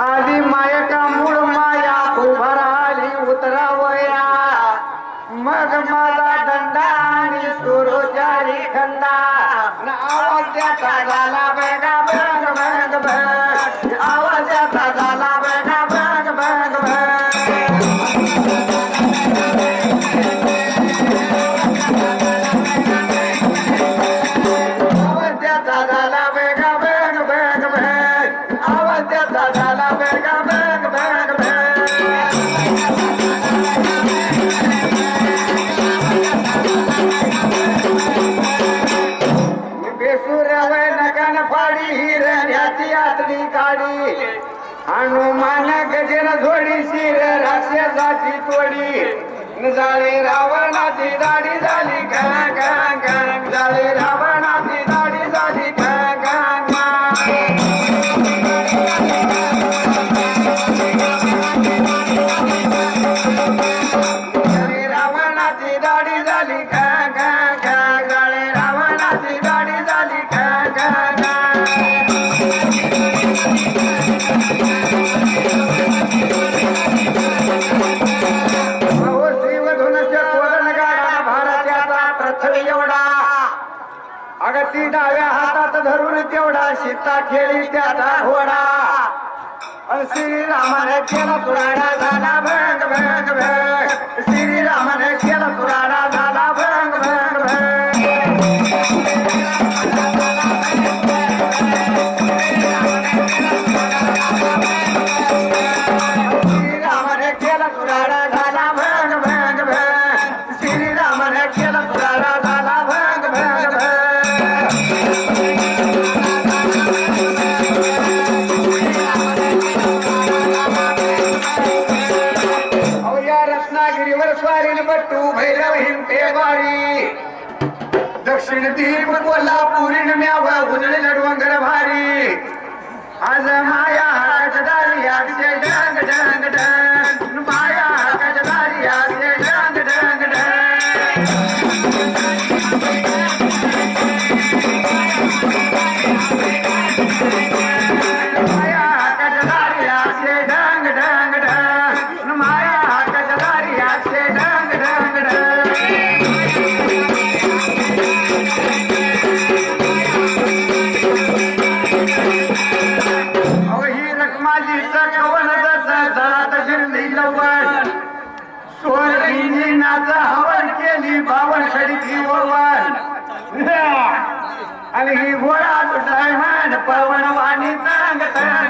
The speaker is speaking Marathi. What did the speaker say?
आधी मायका मूळ माया उभराली उतरावया. मग माझा दंडा आणि सुरू जारी खंडा त्याचा झाला बघा जाळे रावणाची दाढी एवढा अग ती डाव्या हातात धरून तेवढा सीता खेळी त्याचा घोडा. श्रीरामाने केला पुराणा झाला भंग भंग भंग. श्रीरामाने केला पुराणा झाला म्या गुंजळी लडवंगड भारी आज பாவன் செடிக்கு ஓடுவான் அழகி ஓடாட்டு தாய்மான் பவன வாணி தாங்க தான்